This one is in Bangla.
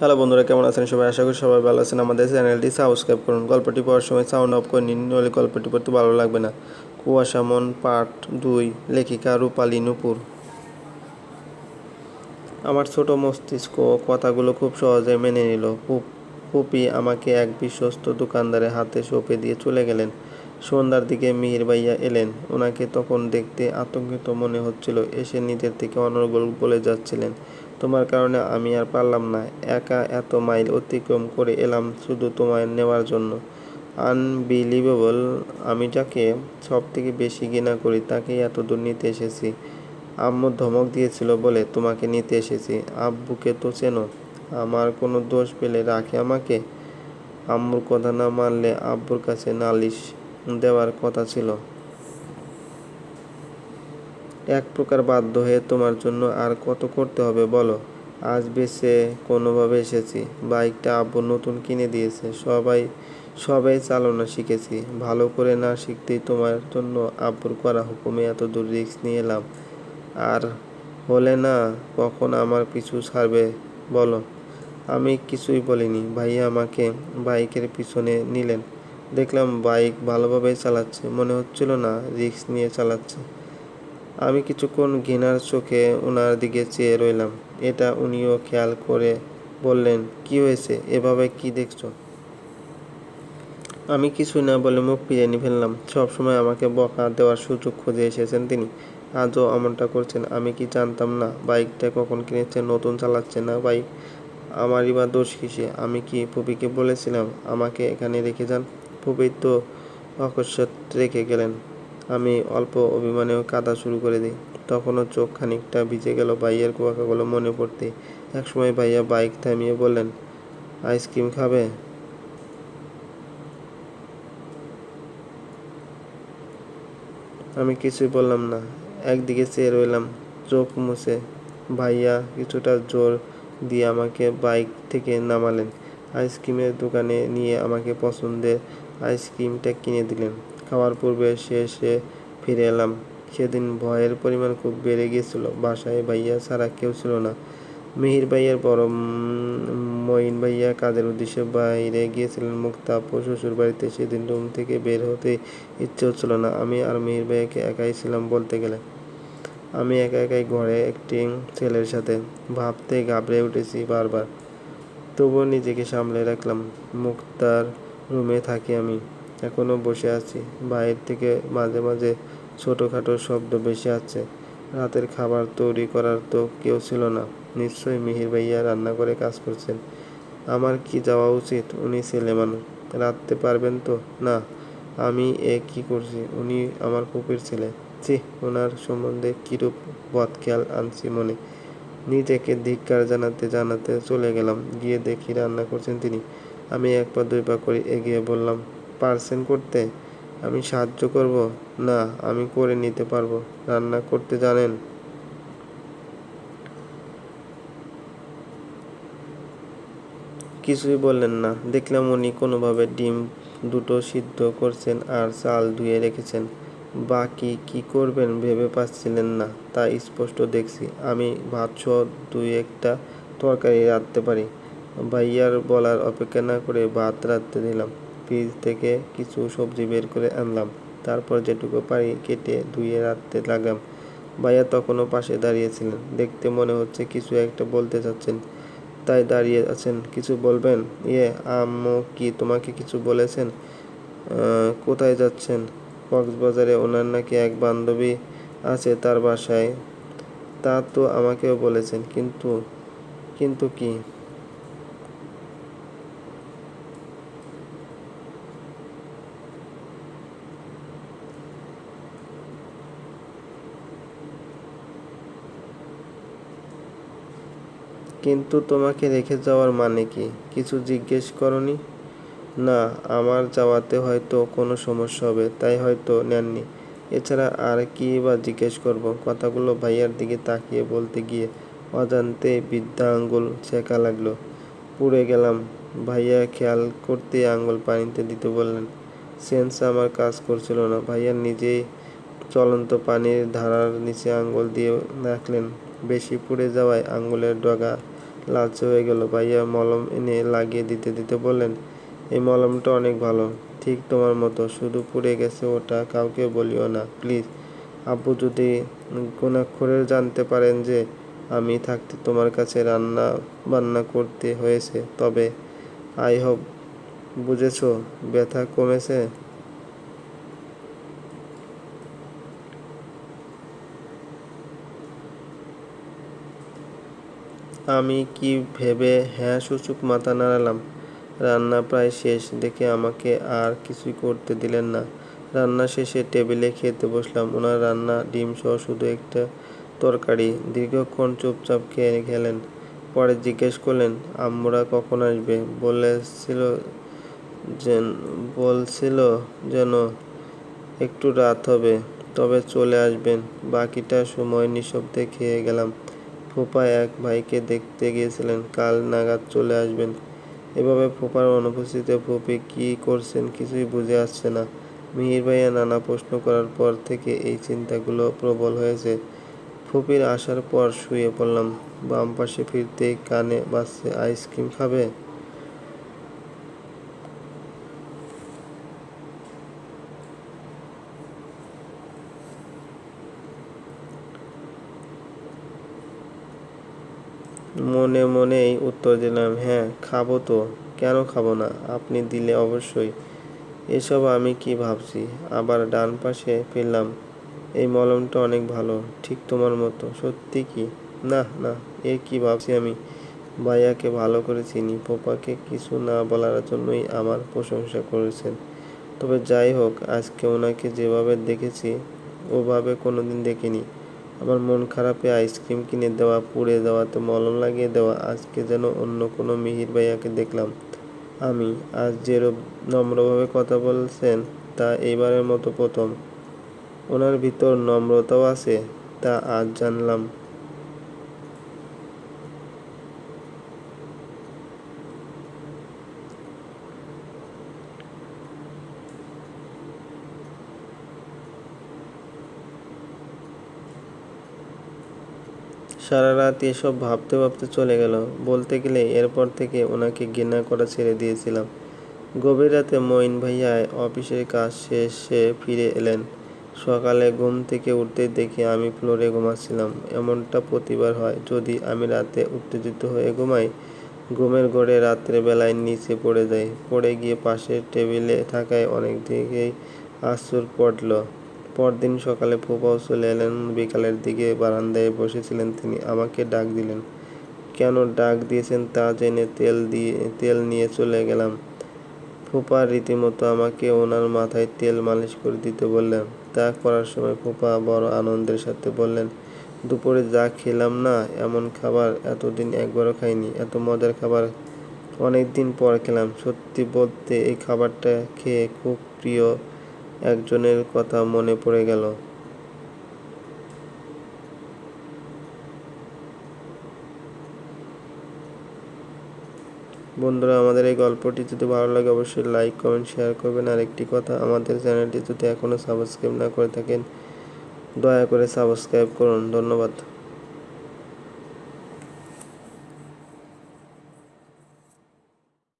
হ্যালো বন্ধুরা, কেমন আছেন সবাই? আশা করি সবাই ভালো আছেন। আমাদের চ্যানেলটি সাবস্ক্রাইব করুন। গল্পটি পড়ার সময় সাউন্ড অফ করে নিন, নইলে গল্পটি পড়তে ভালো লাগবে না। কুয়াশা মন পার্ট দুই, লেখিকা রূপালী নুপুর। আমার ছোট মস্তিষ্ক কথাগুলো খুব সহজে মেনে নিল। পুপি আমাকে এক বিশ্বস্ত দোকানদারের হাতে সঁপে দিয়ে চলে গেলেন। সন্ধ্যার দিকে মিহির ভাইয়া এলেন। ওনাকে তখন দেখতে আতঙ্কিত মনে হচ্ছিল। এসে নিজের থেকে অনর্গল বলে যাচ্ছিলেন। তোমার কারণে আমি আর পারলাম না। একা এত মাইল অতিক্রম করে এলাম শুধু তোমায় নেওয়ার জন্য। আনবিলিভেবল, আমি যাকে সব থেকে বেশি ঘৃণা করি তাকেই এত দূর নিতে এসেছি। আম্মু ধমক দিয়েছিল বলে তোমাকে নিতে এসেছি। আব্বুকে তো চেনো, আমার কোনো দোষ পেলে রাখে আমাকে? আম্মুর কথা না মানলে আব্বুর কাছে নালিশ দেওয়ার কথা ছিল। এক প্রকার বাধ্য হয়ে তোমার জন্য আর কত করতে হবে বলো? আজ বেশে কোনোভাবে এসেছি। বাইকটা আব্বু নতুন কিনে দিয়েছে। সবাই সবাই চালনা শিখেছি। ভালো করে না শিখতেই তোমার জন্য আব্বুর করা হুকুমে এত দূর রিস্ক নিয়ে এলাম। আর হলে না কখন আমার পিছু ছাড়বে বলো? আমি কিছুই বলিনি। ভাইয়া আমাকে বাইকের পিছনে নিলেন। দেখলাম বাইক ভালোভাবেই চালাচ্ছে। মনে হচ্ছিল না রিক্স নিয়ে চালাচ্ছে। আমি কিছুক্ষণ ঘৃণার চোখে ওনার দিকে চেয়ে রইলাম। এটা উনিও খেয়াল করে বললেন, কি হয়েছে? এভাবে কি দেখছ? আমি কিছুই না বলে মুখ নিয়ে ফেললাম। সবসময় আমাকে বকা দেওয়ার সুযোগ খুঁজে এসেছেন তিনি। আজও এমনটা করছেন, আমি কি জানতাম না বাইকটা কখন কিনেছে, নতুন চালাচ্ছে না বাইক? আমারই বা দোষ কিসে? আমি কি পুপিকে বলেছিলাম আমাকে এখানে রেখে যান? পুপি তো অকস্মাৎ রেখে গেলেন। আমি অল্প অভিমানেও কাঁদা শুরু করে দিই। তখনও চোখ খানিকটা ভিজে গেল ভাইয়ের কুয়াকাগুলো মনে পড়তে। একসময় ভাইয়া বাইক থামিয়ে বললেন, আইসক্রিম খাবে? আমি কিছুই বললাম না, একদিকে চেয়ে রইলাম, চোখ মুছে। ভাইয়া কিছুটা জোর দিয়ে আমাকে বাইক থেকে নামালেন। আইসক্রিমের দোকানে নিয়ে আমাকে পছন্দের আইসক্রিমটা কিনে দিলেন। খাওয়ার পূর্বে শেষে ফিরে এলাম। সেদিন ভয়ের পরিমাণ খুব বেড়ে গিয়েছিল। বাসায় ভাইয়া ছাড়া কেউ ছিল না। মিহির ভাইয়ার বড় মঈন ভাইয়া কাজের উদ্দেশ্যে বাইরে গিয়েছিলেন। মুক্তাপু শ্বশুর বাড়িতে সেদিন রুম থেকে বের হতে ইচ্ছে হচ্ছিল না। আমি আর মিহির ভাইয়াকে একাই ছিলাম বলতে গেলে। আমি একা একাই ঘরে একটি ছেলের সাথে। ভাবতে ঘাবড়ে উঠেছি বারবার। তবুও নিজেকে সামলে রাখলাম। মুক্তার রুমে থাকি আমি। এখনও বসে আছি। বাইরে থেকে মাঝে মাঝে ছোটোখাটো শব্দ বেশি আছে রাতের খাবার তৈরি করার তো কেউ ছিল না। নিশ্চয়ই মিহির ভাইয়া রান্না করে কাজ করছেন। আমার কি যাওয়া উচিত? উনি ছেলে মানুষ। রাঁধতে পারবেন তো? না। আমি এ কি করছি? উনি আমার পুপির ছেলে। ছি, ওনার সম্বন্ধে কিরূপ বদখেয়াল আনছি মনে। নিজেকে ধিক্কার জানাতে জানাতে চলে গেলাম। গিয়ে দেখি রান্না করছেন তিনি। আমি এক পা দুই পা করে এগিয়ে বললাম পারছেন করতে আমি সাহায্য করব? না, আমি করে নিতে পারব। রান্না করতে জানেন? কিছুই বললেন না। দেখলাম উনি কোনোভাবে ডিম দুটো সিদ্ধ করছেন আর চাল ধুয়ে রেখেছেন। বাকি কি করবেন ভেবে পাচ্ছিলেন না, তা স্পষ্ট দেখছি। আমি ভাতসহ দুই একটা তরকারি রাঁধতে পারি। ভাইয়ার বলার অপেক্ষা না করে ভাত রাঁধতে দিলাম। ফ্রিজ থেকে কিছু সবজি বের করে আনলাম। তারপর যেটুকু পারি কেটে ধুয়ে রাঁধতে লাগলাম। ভাইয়া তখনও পাশে দাঁড়িয়েছিলেন। দেখতে মনে হচ্ছে কিছু একটা বলতে চাচ্ছেন। তাই দাঁড়িয়ে আছেন। কিছু বলবেন? ইয়ে আম্মু কি তোমাকে কিছু বলেছেন? কোথায় যাচ্ছেন? কক্সবাজারে ওনার নাকি এক বান্ধবী আছে তার বাসায়। তা তো আমাকেও বলেছেন। কিন্তু কিন্তু কি? কিন্তু তোমাকে রেখে যাওয়ার মানে কি? কিছু জিজ্ঞেস করনি? না, আমার যাওয়াতে হয়তো কোনো সমস্যা হবে, তাই হয়তো নেননি। এছাড়া আর কি বা জিজ্ঞেস করব? কথাগুলো ভাইয়ার দিকে তাকিয়ে বলতে গিয়ে অজান্তে বৃদ্ধা আঙ্গুল ছেঁকা লাগল। পুড়ে গেলাম। ভাইয়া খেয়াল করতে আঙ্গুল পানিতে দিতে বললেন, সেন্স আমার কাজ করছিল না। ভাইয়া নিজেই চলন্ত পানির ধারার নিচে আঙ্গুল দিয়ে রাখলেন। বেশি পুড়ে যাওয়ায় আঙ্গুলের ডগা লালচে হয়ে গেল। ভাইয়া মলম এনে লাগিয়ে দিতে দিতে বললেন, এই মলমটা অনেক ভালো, ঠিক তোমার মতো। শুধু পুড়ে গেছে ওটা কাউকে বলিও না, প্লিজ। আব্বু যদি গুণাক্ষরের জানতে পারেন যে আমি থাকতে তোমার কাছে রান্না বান্না করতে হয়েছে, তবে আই হোপ বুঝেছ, ব্যথা কমেছে? আমি কি ভেবে হ্যাঁ সূচক মাথা নাড়ালাম? রান্না প্রায় শেষ, দেখে আমাকে আর কিছুই করতে দিলেন না। রান্না শেষে টেবিলে খেতে বসলাম। ওনার রান্না, ডিম সহ শুধু একটা তরকারি। দীর্ঘক্ষণ চুপচাপ খেয়ে গেলেন। পরে জিজ্ঞেস করলেন আমরা কখন আসবে? বলেছিল যেন, বলছিল যেন একটু রাত হবে, তবে চলে আসবেন। বাকিটা সময় নিঃশব্দে খেয়ে গেলাম। ফুপা এক ভাইকে দেখতে গিয়েছিলেন, কাল নাগাদ চলে আসবেন। এভাবে ফুপার অনুপস্থিতিতে ফুপি কি করছেন কিছুই বুঝে আসছে না। মিহির ভাইয়া নানা প্রশ্ন করার পর থেকে এই চিন্তাগুলো প্রবল হয়েছে। ফুপির আসার পর শুয়ে পড়লাম। বাম পাশে ফিরতেই কানে বাজছে, আইসক্রিম খাবে? মনে মনেই উত্তর দিলাম হ্যাঁ খাব তো। কেন খাব না? আপনি দিলে অবশ্যই। এসব আমি কি ভাবছি? আবার ডান পাশে ফিরলাম, এই মলমটা অনেক ভালো, ঠিক তোমার মতো। সত্যি কি? না না, এ কি ভাবছি আমি? ভাইয়াকে ভালো করে চিনি। পোপাকে কিছু না বলার জন্যই আমার প্রশংসা করেছেন। তবে যাই হোক, আজকে ওনাকে যেভাবে দেখেছি, ওভাবে কোনোদিন দেখিনি। আমার মন খারাপে আইসক্রিম কিনে দেওয়া, পুড়ে দেওয়া, তো মলম লাগিয়ে দেওয়া। আজকে যেন অন্য কোনো মিহির ভাইয়াকে দেখলাম। আমি আজ যেরূপ নম্রভাবে কথা বলছেন, তা এইবারের মতো প্রথম। ওনার ভিতর নম্রতাও আছে, তা আজ জানলাম। সারা রাত এসব ভাবতে ভাবতে চলে গেল। বলতে গেলে এরপর থেকে ওনাকে ঘৃণা করা ছেড়ে দিয়েছিলাম। গভীর রাতে মঈন ভাইয়া অফিসের কাজ শেষে ফিরে এলেন। সকালে ঘুম থেকে উঠতে দেখি আমি ফ্লোরে ঘুমাচ্ছিলাম। এমনটা প্রতিবার হয়, যদি আমি রাতে উত্তেজিত হয়ে ঘুমাই, ঘুমের ঘরে রাত্রে বেলায় নিচে পড়ে যাই। পড়ে গিয়ে পাশের টেবিলে থাকায় অনেক দিকেই আশ্চর পড়ল। পরদিন সকালে ফুপাও চলে এলেন। বিকালের দিকে বারান্দায় বসেছিলেন তিনি। আমাকে ডাক দিলেন। কেন ডাক দিয়েছেন তা জেনে তেল দিয়ে, তেল নিয়ে চলে গেলাম। ফুপা রীতিমতো আমাকে ওনার মাথায় তেল মালিশ করে দিতে বললেন। তা করার সময় ফুপা বড় আনন্দের সাথে বললেন, দুপুরে যা খেলাম না, এমন খাবার এতদিন একবারও খাইনি। এত মজার খাবার অনেক দিন পর খেলাম। সত্যি বলতে এই খাবারটা খেয়ে খুব প্রিয় একজনের কথা মনে পড়ে গেল। বন্ধুরা, আমাদের এই গল্পটি যদি ভালো লাগে, অবশ্যই লাইক কমেন্ট শেয়ার করবেন। আর একটি কথা, আমাদের চ্যানেলটি যদি এখনও সাবস্ক্রাইব না করে থাকেন, দয়া করে সাবস্ক্রাইব করুন। ধন্যবাদ।